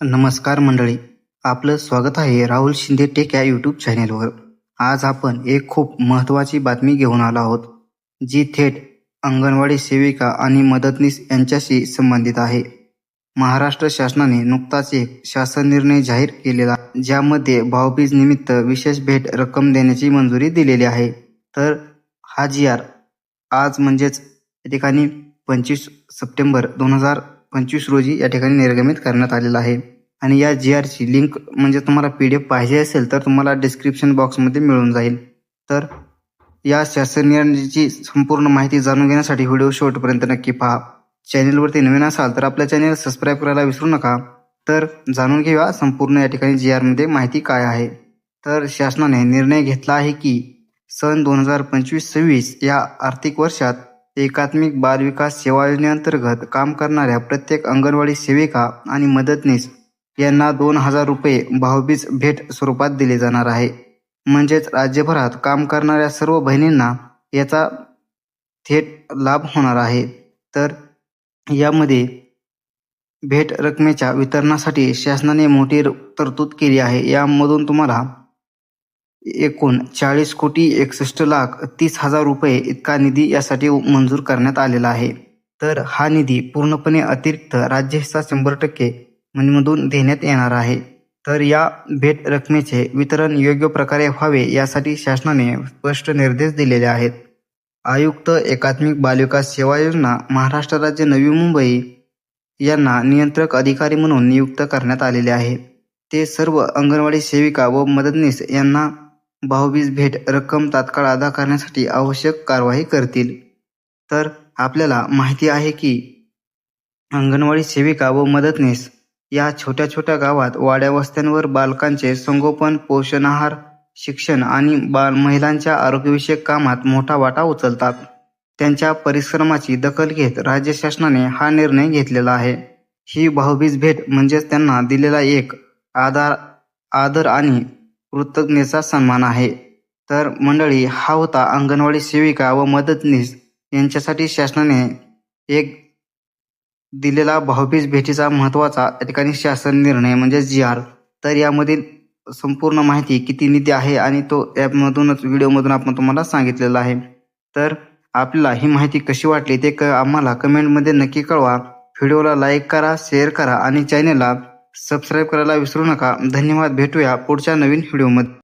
नमस्कार मंडळी. आपलं स्वागत आहे राहुल शिंदे टेक या यूट्यूब चॅनेलवर आज आपण एक खूप महत्त्वाची बातमी घेऊन आलो आहोत जी थेट अंगणवाडी सेविका आणि मदतनीस यांच्याशी संबंधित आहे. महाराष्ट्र शासनाने नुकताच एक शासन निर्णय जाहीर केलेला ज्यामध्ये भाऊबीज निमित्त विशेष भेट रक्कम देण्याची मंजुरी दिलेली आहे. तर हा जी आर आज म्हणजेच या ठिकाणी पंचवीस सप्टेंबर दोन हजार पंचवीस रोजी या ठिकाणी निर्गमित करण्यात आलेला आहे. आणि या जी आरची लिंक म्हणजे तुम्हाला पी डी एफ पाहिजे असेल तर तुम्हाला डिस्क्रिप्शन बॉक्समध्ये मिळून जाईल. तर या शासन संपूर्ण माहिती जाणून घेण्यासाठी व्हिडिओ शेवटपर्यंत नक्की पहा. चॅनेलवरती नवीन असाल तर आपल्या चॅनेल सबस्क्राईब करायला विसरू नका. तर जाणून घेऊया संपूर्ण या ठिकाणी जी आरमध्ये माहिती काय आहे. तर शासनाने निर्णय घेतला आहे की सन दोन हजार पंचवीस सव्वीस या आर्थिक वर्षात एकात्मिक बाल विकास सेवा योजनेअंतर्गत काम करणाऱ्या प्रत्येक अंगणवाडी सेविका आणि मदतनीस यांना दोन हजार रुपये भाऊबीज भेट स्वरूपात दिले जाणार आहे. म्हणजेच राज्यभरात काम करणाऱ्या सर्व बहिणींना याचा थेट लाभ होणार आहे. तर यामध्ये भेट रकमेच्या वितरणासाठी शासनाने मोठी र- तरतूद केली आहे. यामधून तुम्हाला एकूण चाळीस कोटी एकसष्ट लाख तीस हजार रुपये इतका निधी यासाठी मंजूर करण्यात आलेला आहे. तर हा निधी पूर्णपणे अतिरिक्त राज्य हिस्सा शंभर टक्के मधून देण्यात येणार आहे. तर या भेट रकमेचे वितरण योग्य प्रकारे व्हावे यासाठी शासनाने स्पष्ट निर्देश दिलेले आहेत. आयुक्त एकात्मिक बालविकास सेवा योजना महाराष्ट्र राज्य नवी मुंबई यांना नियंत्रक अधिकारी म्हणून नियुक्त करण्यात आलेले आहे. ते सर्व अंगणवाडी सेविका व मदतनीस यांना भाऊबीज भेट रक्कम तात्काळ अदा करण्यासाठी आवश्यक कारवाई करतील. तर आपल्याला माहिती आहे की अंगणवाडी सेविका व मदतनीस या छोट्या छोट्या गावात वाड्या वस्त्यांवर बालकांचे संगोपन पोषण आहार शिक्षण आणि बाल महिलांच्या आरोग्यविषयक कामात मोठा वाटा उचलतात. त्यांच्या परिश्रमाची दखल घेत राज्य शासनाने हा निर्णय घेतलेला आहे. ही भाऊबीज भेट म्हणजेच त्यांना दिलेला एक आधार आदर आणि कृतज्ञतेचा सन्मान आहे. तर मंडळी हा होता अंगणवाडी सेविका व मदतनीस. यांच्यासाठी शासनाने एक दिलेला भाऊबीज भेटीचा महत्त्वाचा या ठिकाणी शासन निर्णय म्हणजे जी आर. तर यामधील संपूर्ण माहिती किती निधी आहे आणि तो ॲपमधूनच व्हिडिओमधून आपण तुम्हाला सांगितलेला आहे. तर आपल्याला ही माहिती कशी वाटली ते क आम्हाला कमेंटमध्ये नक्की कळवा. व्हिडिओला लाईक करा शेअर करा आणि चॅनेलला सबस्क्राईब करायला विसरू नका. धन्यवाद. भेटूया पुढच्या नवीन व्हिडिओमध्ये.